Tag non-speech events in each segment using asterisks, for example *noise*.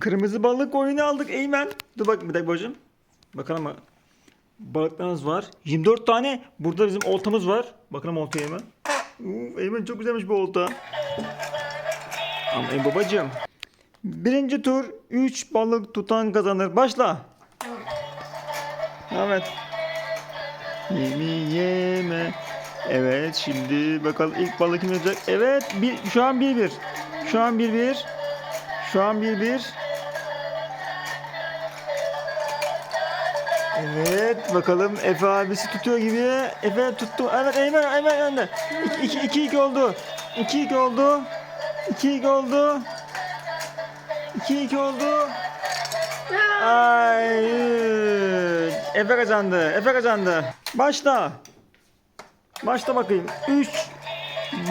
Kırmızı balık oyunu aldık Eymen. Dur bak bir dakika bacım. Bakalım balıklarımız var. 24 tane. Burada bizim oltamız var. Bakalım oltaya Eymen. Eymen çok güzelmiş bu olta. Ama ey babacığım. Birinci tur 3 balık tutan kazanır. Başla. Evet. Yeme yeme. Evet şimdi bakalım ilk balık kim olacak? Evet bir, şu an 1-1. Şu an 1-1. Şu an 1-1. Evet bakalım Efe abisi tutuyor gibi. Efe tuttu. Evet Eymen Eymen önde. 2-2 oldu. 2-2 oldu. 2-2 oldu. 2-2 oldu. Ay, Efe kazandı. Efe kazandı. Başla. Başla bakayım. 3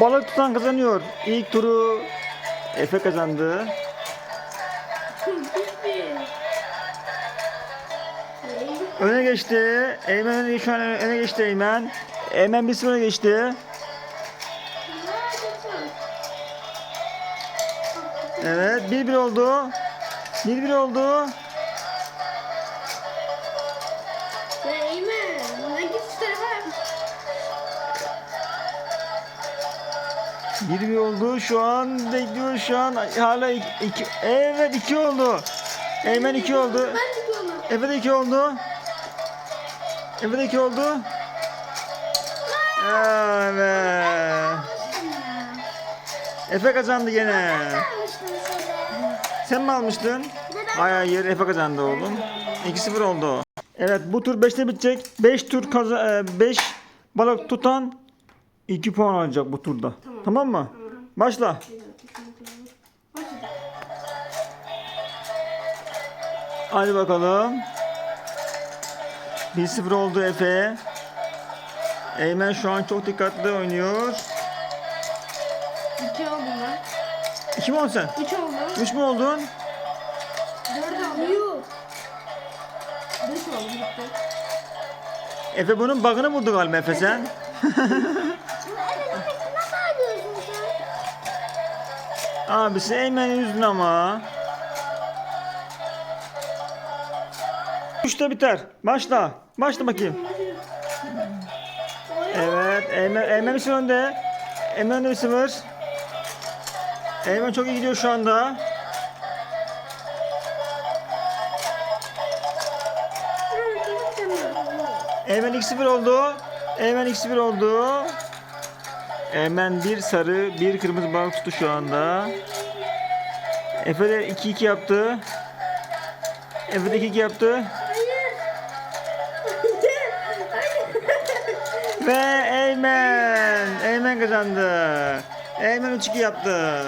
balık tutan kazanıyor. İlk turu Efe kazandı. Öne geçti. Eymen öne, şu an öne geçti Eymen. Eymen bir öne geçti. Evet 1-1 oldu. 1-1 oldu. Tarafa. 1-1 oldu. Şu an bekliyor şu an. Hala 2. Evet 2 oldu. Eymen 2 oldu. De 2 oldu. Efe de 2 oldu. Evet. Efe kazandı gene. Sen mi almıştın? Hayır hayır Efe kazandı oğlum. 2-0 oldu. Evet bu tur 5'te bitecek. 5 tur kaza 5 balık tutan 2 puan alacak bu turda. Tamam, mı? Başla. Hadi bakalım. 1-0 oldu Efe. Eymen şu an çok dikkatli oynuyor. İki oldum ben. 2 mi oldun sen? Üç oldum. 3 mü oldun? Dört oldum. Yok. Beş oldu bitti. Efe bunun bug'ını buldu galiba Efe sen. *laughs* Abisi Eymen'i üzdün ama. Üçte biter. Başla. Başla bakayım. Evet. Eymen, Eymen sıfır önde. Eymen önde bir sıfır. Eymen çok iyi gidiyor şu anda. Eymen 2-0 oldu. Eymen 2-0 oldu. Eymen bir sarı, bir kırmızı balık tuttu şu anda. Efe de 2-2 yaptı. Efe de 2-2 yaptı. Ve Eymen. Eymen kazandı. Eymen 3-2 yaptı.